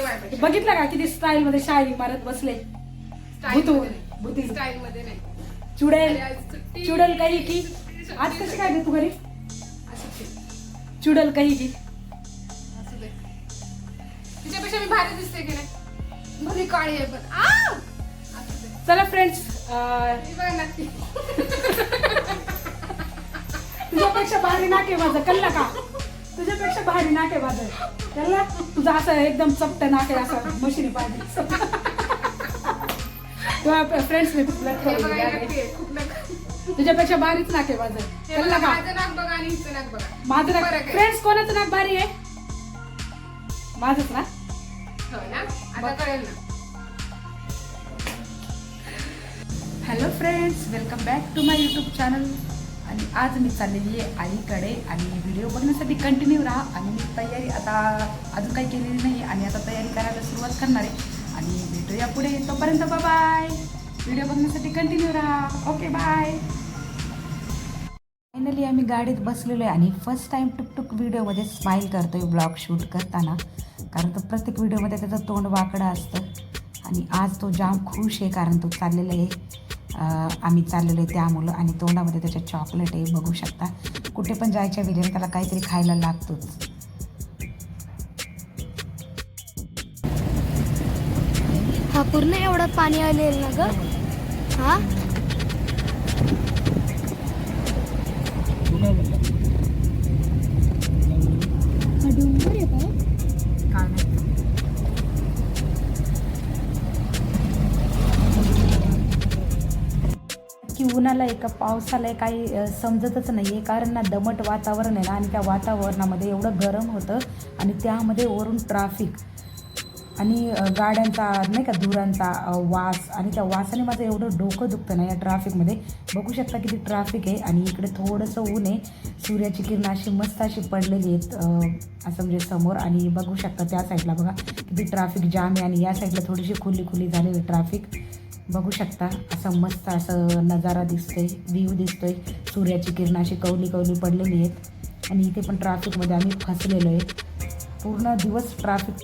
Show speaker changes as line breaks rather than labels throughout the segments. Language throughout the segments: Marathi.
बघितलं का किती स्टाईल मध्ये शायनिंग मारत बसले
Style
भुतू
मध्ये नाही.
भुती
Style मध्ये नाही.
चुडेल
आणि आज सुट्टी.
चुडेल काही की
सुट्टी-
आज कशी काय तू घरी. चुडेल काही की
असू दे. तिच्यापेक्षा मी भारी दिसते की नाही भली काळी आहे पण आ! असू दे.
चला फ्रेंड्स
बघ नक्की.
तुझ्यापेक्षा भारी नाके माझं कल्ला का तुझ्यापेक्षा भारी नाके माझं कल्ला तुझं असं एकदम चपट नाके असं मशीनी पाहिजे. तेव्हा फ्रेंड्स मी.
खूप नक्की.
तुझ्यापेक्षा भारीच नाके
बघा,
का?
माझं नाक.
फ्रेंड्स कोणाचं नाक भारी आहे? माझंच ना? Hello friends welcome back to my YouTube channel आणि आज मी चाललेली आहे आईकडे आणि व्हिडिओ बघण्यासाठी कंटिन्यू राहा. आणि मी तयारी आता अजून काही केलेली नाही आणि आता तयारी करायला सुरुवात करणार आहे. आणि भेटूया पुढे. तोपर्यंत बाय व्हिडिओ बघण्यासाठी कंटिन्यू राहा. ओके बाय फायनली आम्ही गाडीत बसलेलो आहे आणि फर्स्ट टाईम टुकटुक व्हिडिओमध्ये स्माईल करतो आहे ब्लॉग शूट करताना. कारण तो प्रत्येक व्हिडिओमध्ये त्याचं तोंड वाकडं असतं. आणि आज तो जाम खुश आहे कारण तो चाललेला आहे. आम्ही चाललेलो आहे त्यामुळं आणि तोंडामध्ये त्याच्या चॉकलेट आहे बघू शकता. कुठे पण जायच्या वेळेला त्याला काहीतरी खायला लागतोच.
हा पूर्ण एवढं पाणी आलेलं ना ग? हा हा? का
पावसाला आहे काही समजतच नाही आहे कारण ना दमट वातावरण आहे ना आणि त्या वातावरणामध्ये एवढं गरम होतं आणि त्यामध्ये वरून ट्राफिक आणि गाड्यांचा नाही का धुरांचा वास आणि त्या वासाने माझं एवढं डोकं दुखतं ना या ट्राफिकमध्ये बघू शकता किती ट्राफिक आहे आणि इकडे थोडंसं ऊन आहे. सूर्याची किरणं अशी मस्त अशी पडलेली आहेत असं म्हणजे समोर. आणि बघू शकता त्या साईडला बघा किती ट्राफिक जाम आहे आणि या साईडला थोडीशी खुली खुली झालेली ट्राफिक बघू शकता असं मस्त असं नजारा दिसतोय व्ह्यू दिसतोय. सूर्याची किरणं अशी कवली कवली पडलेली आहेत. आणि इथे पण ट्राफिकमध्ये आम्ही फसलेलो आहे. पूर्ण दिवस ट्राफिक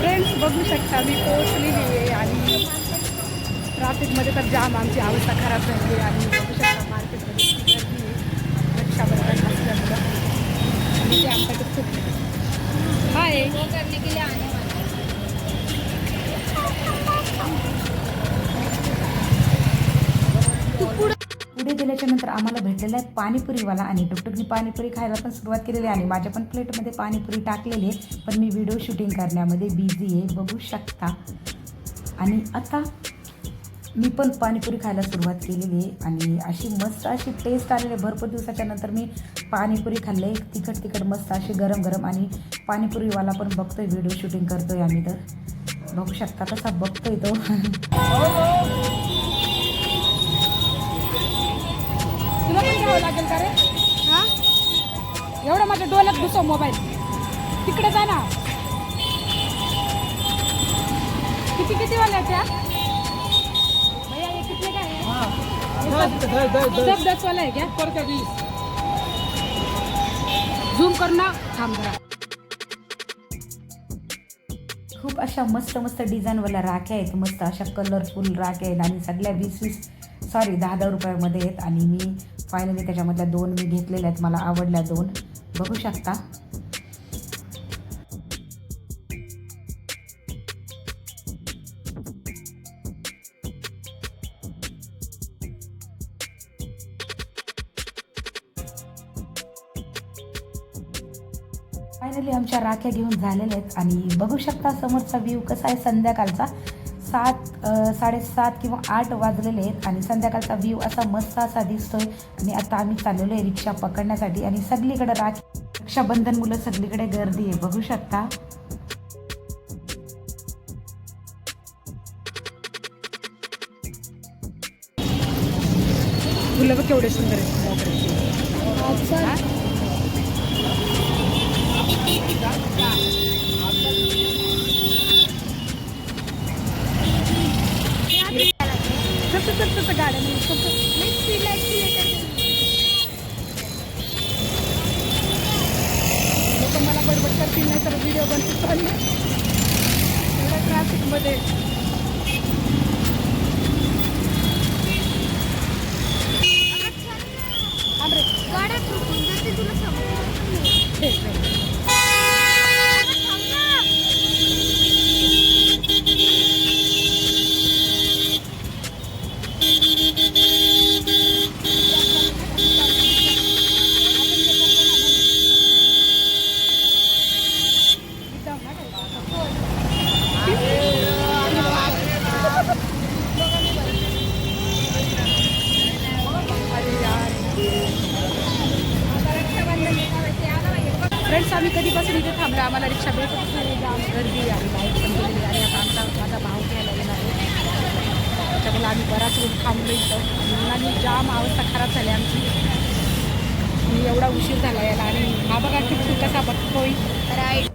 फ्रेंड्स बघू शकता मी पोहोचलेली आहे आणि ट्राफिकमध्ये तर जाम आमची अवस्था खराब झाली आहे. आणि बघू शकता मार्केटमध्ये रक्षाबंधन असल्यामुळं. आणि ते आमच्याकडे खूप हाय पुढे गेल्याच्यानंतर आम्हाला भेटलेला आहे पाणीपुरीवाला आणि टुकटुकनी पाणीपुरी खायला पण सुरुवात केलेली आहे. आणि माझ्या पण प्लेटमध्ये पाणीपुरी टाकलेली आहे. पण मी व्हिडिओ शूटिंग करण्यामध्ये बिझी आहे. बघू शकता. आणि आता मी पण पाणीपुरी खायला सुरुवात केलेली आहे. आणि अशी मस्त अशी टेस्ट आलेली आहे. भरपूर दिवसाच्या नंतर मी पाणीपुरी खाल्ले तिखट तिखट मस्त अशी गरम गरम आणि पाणीपुरीवाला पण बघतोय. व्हिडिओ शूटिंग करतोय आम्ही तर. बघू शकता कसा बघतोय तो. माझ्या डोळ्यात घुसव मोबाईल. तिकडे जा ना. किती किती वाल्या त्या? भैया हे कितने का है. सब दस वाला है क्या पर का? बीस झूम करना थांब जरा. खूप अशा मस्त मस्त डिझाईनवाल्या राख्या आहेत. मस्त अशा कलरफुल राख्या आहेत. आणि सगळ्या वीस वीस सॉरी दहा दहा रुपयामध्ये आहेत. आणि मी फायनली त्याच्यामधल्या दोन मी घेतलेल्या आहेत. मला आवडल्या दोन. बघू शकता. फायनली आमच्या राख्या घेऊन झालेल्या आहेत. आणि बघू शकता समोरचा व्ह्यू कसा आहे संध्याकाळचा. सात साडेसात किंवा आठ वाजलेले आहेत आणि संध्याकाळचा व्ह्यू असा मस्त असा दिसतोय. आणि आता आम्ही चाललेलो आहे रिक्षा पकडण्यासाठी आणि सगळीकडे राख रक्षाबंधन मुलं सगळीकडे गर्दी आहे. बघू शकता. फुलं बघ केवढे सुंदर आहेत.
अच्छा
कसं कसं कसं गाड्या
मी स्पीड लाइट
लोक मला बडबड करतील नाही तर व्हिडिओ बनतील पण एवढ्या ट्रॅफिकमध्ये थांबलो इथं आणि जाम अवस्था खराब झाली आमची. आणि एवढा उशीर झाला यायला आणि हा बघा किती कसा बघतोय.
राईट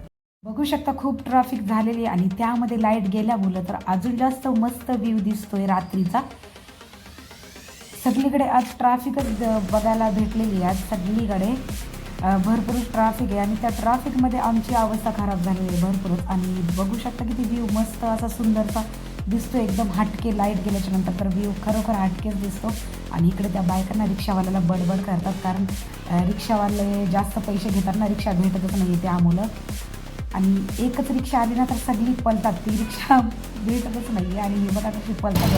बघू शकता खूप ट्रॅफिक झालेली आणि त्यामध्ये लाइट गेल्यामुळं तर अजून जास्त मस्त व्ह्यू दिसतोय रात्रीचा. सगळीकडे आज ट्रॅफिकच बघायला भेटलेली आहे आज सगळीकडे. भरपूर ट्रॅफिक आहे आणि त्या ट्रॅफिकमध्ये आमची अवस्था खराब झालेली आहे भरपूरच. आणि बघू शकता की ती व्ह्यू मस्त असा सुंदरसा दिसतो एकदम हटके लाइट गेल्याच्यानंतर तर व्ह्यू खरोखर हटकेच दिसतो. आणि इकडे त्या बायकांना रिक्षावाल्याला बडबड करतात कारण रिक्षावाले जास्त पैसे घेताना रिक्षा भेटतच नाही त्यामुळं. आणि एकच रिक्षा आली ना तर सगळी पलतात. ती रिक्षा भेटतच नाही आणि हे बघा कशी पलतात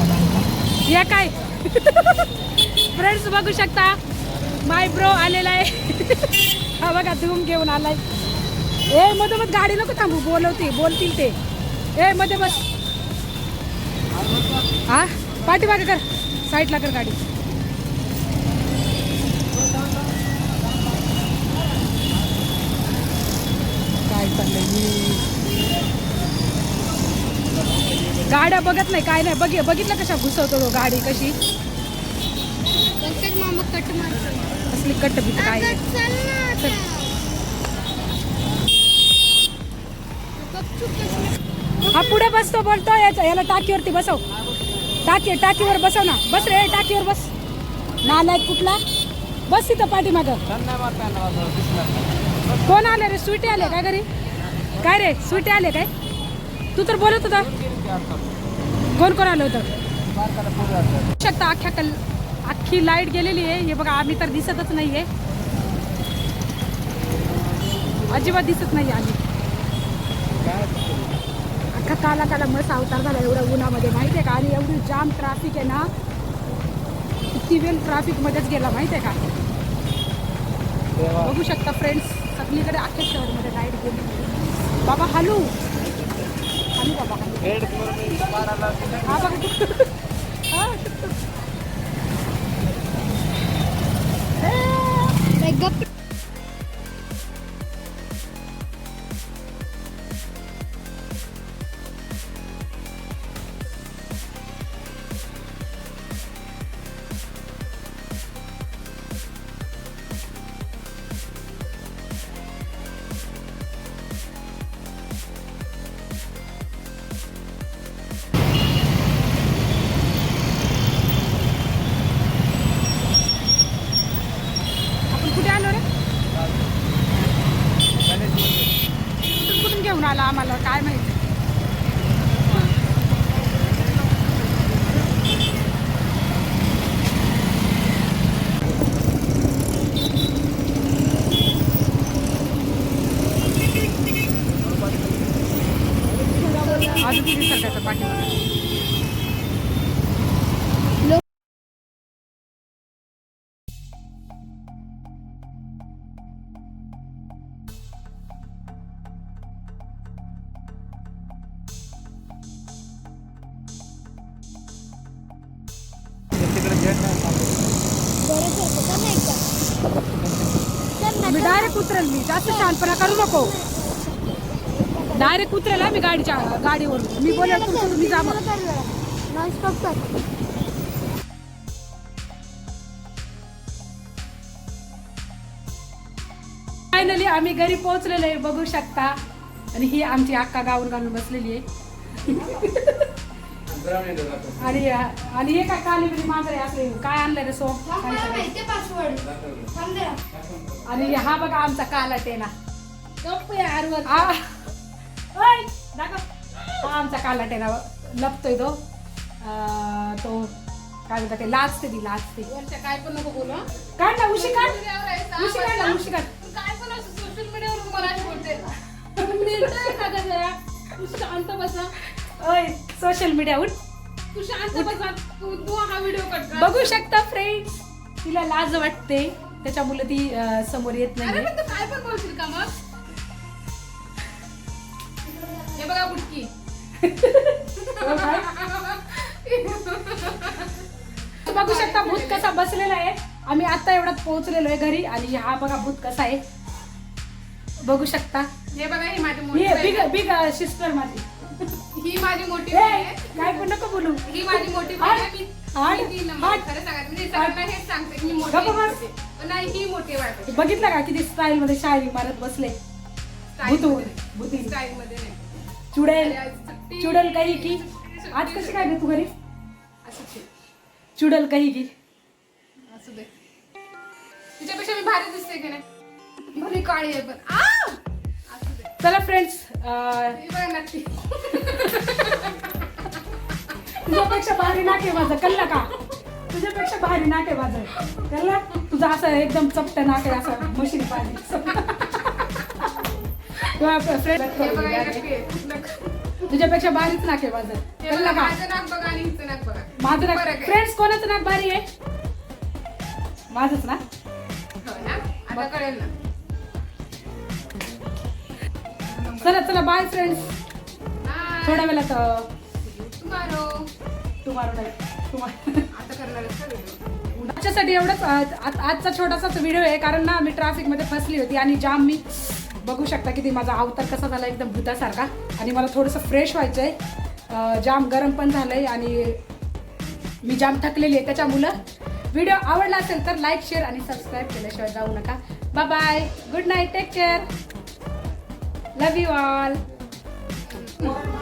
या
या काय? फ्रेंड्स बघू शकता. माय ब्रो आलेला आहे. हा बघा धूम घेऊन आलाय. ए मध्ये मग गाडी नको थांबू. बोलवते बोलतील ते. ए मध्ये बस हा? पाठीमागे कर. साईडला कर गाडी. काय चाललंय गाड्या बघत नाही काय नाही. बघ बघितलं कशा घुसवतो तो गाडी कशी?
पंकज मामा कट मारतो
असली भीत काय? हा पुढे बसतो बोलतो याच्या याला टाकीवरती बसव. टाकी टाकीवर बसव ना. बस रे टाकीवर बस. नालायक कुठला? बस तिथं पाठीमाग. कोण आले रे? स्वीटी आले काय घरी? काय रे? स्वीटी आले काय? तू तर बोलत होता. कोण कोण आलं होतं? शकता अख्ख्या कल अख्खी लाइट गेलेली आहे. हे बघा आम्ही तर दिसतच नाहीये. अजिबात दिसत नाही आम्ही. काला काला मस्त अवतार झाला एवढ्या उन्हामध्ये माहिती आहे का? आणि एवढी जाम ट्रॅफिक आहे ना सिव्हिल ट्रॅफिकमध्येच गेला माहिती आहे का? बघू शकता फ्रेंड्स सगळीकडे अख्ख्या शहरमध्ये लाइट गेली. बाबा हलू! हलू बाबा हा बघा. मी डायरेक्ट उतरेल मी. जास्त शहाणपणा करू नको. डायरेक्ट उतरेल मी गाडीच्या गाडीवर मी बोलेल तुमचं तुम्ही जा मग. फायनली आम्ही घरी पोहोचलेलो आहे बघू शकता. आणि ही आमची अक्का गाऊन घालून बसलेली आहे. आणि आणि हे काय काली बिली मांजरे काय रे सोम? काय
मला पासवर्ड थांब जरा.
आणि हा बघा आमचा काला टेना. हा आमचा कालाटे ना लपतोय तो. अं, तो काय म्हणतात ते? लाजते ती लाजते.
काय पण नको बोलू?
काढ ना उशी काढ.
मीडियावर
उशी काढ ना. उशी काढ.
काय पण असं सोशल मीडियावरून मराठी बोलते. निर्णय का गं जरा? तू शांत बसा.
ओय सोशल मीडिया उठ.
तू शांत बसा तू तू हा व्हिडिओ कट कर.
बघू शकता फ्रेंड्स तिला लाज वाटते. त्याच्यामुळे ती अं, समोर येत
अरे
नाही
पण तू काय पण बोलशील का मग? हे बघा बुटकी
बघू शकता भूत कसा बसलेला आहे. आम्ही आता एवढ्यात पोहोचलेलो आहे घरी. आणि हा बघा भूत कसा आहे. बघू शकता.
हे बघा ही माझी मोठी
ही बिग. बिग सिस्टर माझी.
ही माझी मोठी आहे.
काय पण नको बोलू.
ही माझी मोठी आहे. मी ती. खरं म्हणजे सगळ्यांना हेच सांगते मी मोठी आहे. पण नाही ही मोठी वाटत
बघितलं का किती स्टाईल मध्ये शाळी मारत बसले? भूतू भूती
स्टाईल मध्ये नाही.
चुडेल. चुडेल काही की? आज कशी काय तू घरी. चुडेल काही की?
असू दे. तिच्यापेक्षा मी भारी दिसते की नाही? भली काळी आहे पण. आ!
चला फ्रेंड्स
नक्की
तुझ्यापेक्षा भारी नाके माझं कल्ला का? तुझ्यापेक्षा भारी नाके माझं कल्ला तुझं असं एकदम चपट नाक असं मशीन पाणी. तुझ्यापेक्षा भारीच नाक आहे माझं कल्ला का?
माझं नाक.
फ्रेंड्स कोणाचं नाक भारी आहे? माझंच ना?
हो कळेल ना.
चला चला बाय फ्रेंड्स. थोड्या वेळात
video?
आजच्यासाठी एवढंच आज- आज- आजचा छोटासाच व्हिडिओ आहे कारण ना मी ट्रॅफिकमध्ये फसली होती आणि जाम मी बघू शकता किती माझा अवतार कसा झाला एकदम भूतासारखा. आणि मला थोडंसं फ्रेश व्हायचं आहे जाम गरम पण झालं आहे आणि मी जाम थकलेली आहे त्याच्यामुळं. व्हिडिओ आवडला असेल तर लाईक शेअर आणि सबस्क्राईब केल्याशिवाय जाऊ नका. Bye bye good night take care love you all
जा.